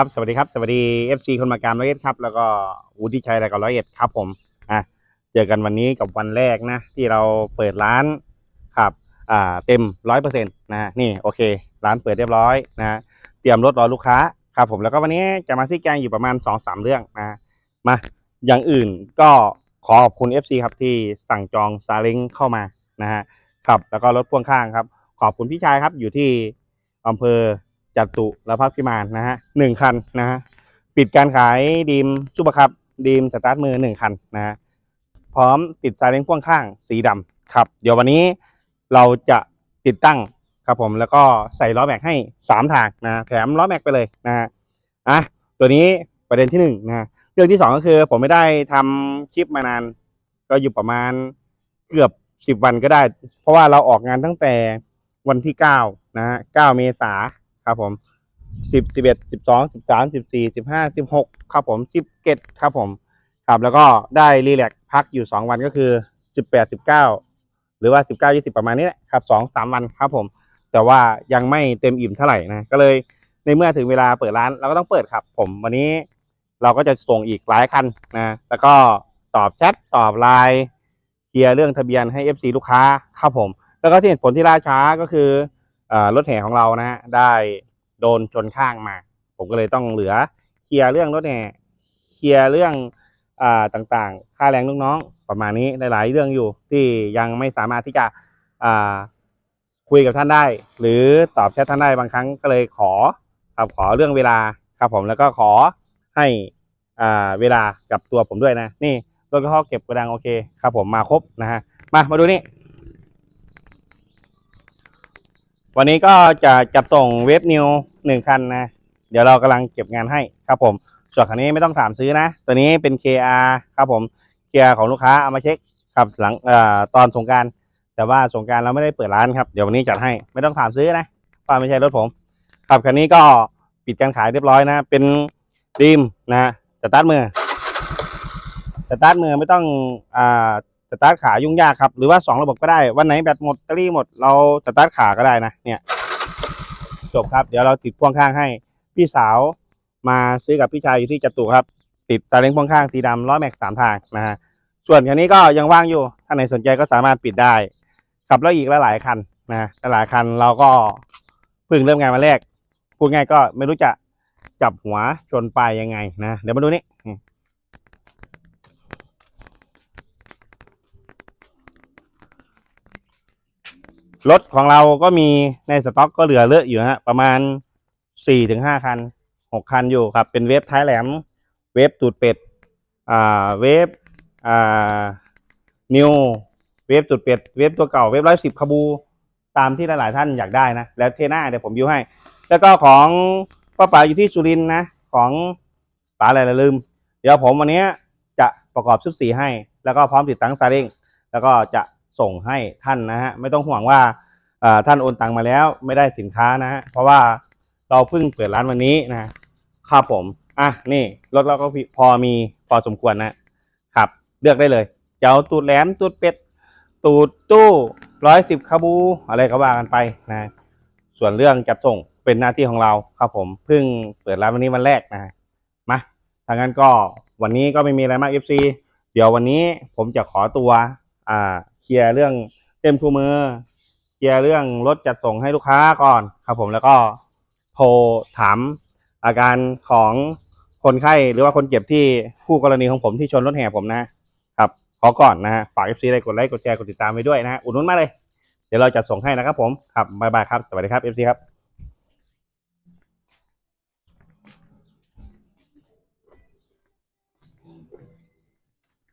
ครับสวัสดีครับสวัสดี FC คนมากามร้อยเอ็ดครับ แล้วก็วุฒิชัยแล้วก็ร้อยเอ็ดครับผมอะเจอกันวันนี้กับวันแรกนะ ที่เราเปิดร้านครับอ่าเต็มร้อยเปอร์เซ็นต์นะฮะนี่โอเค ร้านเปิดเรียบร้อยนะฮะเตรียมรถรอลูกค้าครับผมแล้วก็วันนี้จะมาที่แกงอยู่ประมาณสองสามเรื่องนะมาอย่างอื่นก็ขอขอบคุณ FC ครับที่สั่งจองซาเล้งเข้ามานะฮะครับแล้วก็รถพ่วงข้างครับ ขอบคุณพี่ชายครับอยู่ที่อำเภอ จตุรพักพิมานนะฮะหนึ่งคันนะฮะปิดการขายดีมซุปเปอร์คัพดีมสตาร์ทมือหนึ่งคันนะฮะพร้อมติดซายเล้งพ่วงข้างสีดำครับ เดี๋ยววันนี้เราจะติดตั้งครับผมแล้วก็ใส่ล้อแม็กให้สามทางนะแถมล้อแม็กไปเลยนะฮะอะตัวนี้ประเด็นที่หนึ่งนะฮะเรื่องที่สองก็คือผมไม่ได้ทำคลิปมานาน ก็อยู่ประมาณเกือบสิบวันก็ได้ เพราะว่าเราออกงานตั้งแต่วันที่เก้านะฮะเก้าเมษา ครับผมสิบสิบเอ็ดสิบสองสิบสามสิบสี่สิบห้าสิบหกครับผมสิบเจ็ดครับผมครับแล้วก็ได้รีแลกซ์พักอยู่สองวันก็คือสิบแปดสิบเก้าหรือว่าสิบเก้ายี่สิบประมาณนี้แหละครับสองสามวันครับผม แต่ว่ายังไม่เต็มอิ่มเท่าไหร่นะก็เลยในเมื่อถึงเวลาเปิดร้านเราก็ต้องเปิดครับ ผมวันนี้เราก็จะส่งอีกหลายคันนะแล้วก็ตอบแชทตอบไลน์เคลียร์เรื่องทะเบียนให้ FC ลูกค้าครับผม แล้วก็ที่เหตุผลที่ล่าช้าก็คือ รถแห่ของเรานะฮะได้โดนชนข้างมา ผมก็เลยต้องเหลือเคลียร์เรื่องรถแห่เคลียร์เรื่องอ่าต่างๆ ค่าแรงลูกน้องประมาณนี้หลายๆเรื่องอยู่ที่ยังไม่สามารถที่จะอ่าคุยกับท่านได้ หรือตอบแชทท่านได้บางครั้งก็เลยขอครับขอเรื่องเวลาครับผมแล้วก็ขอให้อ่าเวลากับตัวผมด้วยนะ นี่รถกระเพาะเก็บกระดังโอเคครับผมมาครบนะฮะมามาดูนี่ วันนี้ก็จะจัดส่งเวฟนิวหนึ่งคันนะ เดี๋ยวเรากำลังเก็บงานให้ครับผม ส่วนคันนี้ไม่ต้องถามซื้อนะ ตัวนี้เป็น KR ครับผม KR ของลูกค้าเอามาเช็คครับหลังอตอนสงการแต่ว่าสงการเราไม่ได้เปิดร้านครับ เดี๋ยววันนี้จัดให้ไม่ต้องถามซื้อนะว่าไม่ใช่รถผมครับคันนี้ก็ปิดการขายเรียบร้อยนะ เป็นดีมนะฮะสตาร์ทมือสตาร์ทมือไม่ต้องอ่า สตาร์ทขายุ่งยากครับ หรือว่าสองระบบก็ได้วันไหนแบตหมดแบตเตอรี่หมดเราสตาร์ทขาก็ได้นะเนี่ยจบครับเดี๋ยวเราติดพ่วงข้างให้ พี่สาวมาซื้อกับพี่ชายอยู่ที่จตุครับ ติดตาเล้งพ่วงข้างสีดำร้อยแม็กสามทางนะฮะส่วนคันนี้ก็ยังว่างอยู่ถ้าไหนสนใจก็สามารถปิดได้ครับแล้วอีกหลายคันนะหลายคันเราก็เพิ่งเริ่มงานมาแรกพูดง่ายก็ไม่รู้จะจับหัวชนปลายยังไงนะเดี๋ยวมาดูนี่ รถของเราก็มีในสต็อกก็เหลือเลอะอยู่ฮะประมาณสี่ถึงห้าคันหกคันอยู่ครับ เป็นเวฟท้ายแหลม เวฟตูดเป็ดอ่าเวฟอ่านิวเวฟตูดเป็ดเวฟตัวเก่าเวฟร้อยสิบคาบูตามที่หลายๆท่านอยากได้นะ แล้วเทน้าเดี๋ยวผมยิ้วให้ แล้วก็ของป้าป๋าอยู่ที่สุรินนะ ของป๋าอะไรละลืม เดี๋ยวผมวันนี้จะประกอบชุดสีให้ แล้วก็พร้อมติดตั้งซาเล้งแล้วก็จะ ส่งให้ท่านนะฮะไม่ต้องห่วงว่าท่านโอนตังมาแล้วไม่ได้สินค้านะฮะเพราะว่าเราเพิ่งเปิดร้านวันนี้นะครับผมอะนี่รถเราก็พอมีพอสมควรนะครับ เลือกได้เลยจะเอาตูดแหลมตูดเป็ดตูดตู้ร้อยสิบคาบู อะไรก็ว่ากันไปนะส่วนเรื่องจัดส่งเป็นหน้าที่ของเราครับผมเพิ่งเปิดร้านวันนี้วันแรกนะมาทางนั้นก็วันนี้ก็ไม่มีอะไรมาก FC เดี๋ยววันนี้ผมจะขอตัวอ่า เคลียร์เรื่องเต็มคูมือเคลียร์เรื่องรถจัดส่งให้ลูกค้าก่อนครับผมแล้วก็โทรถามอาการของคนไข้หรือว่าคนเจ็บที่คู่กรณีของผมที่ชนรถแห่ผมนะครับขอก่อนนะฮะฝากเอฟซีได้กดไลค์กดแชร์กดติดตามไปด้วยนะฮะอุดหนุนมาเลย เดี๋ยวเราจะส่งให้นะครับผมครับบ๊ายบายครับสวัสดีครับเอฟซีครับ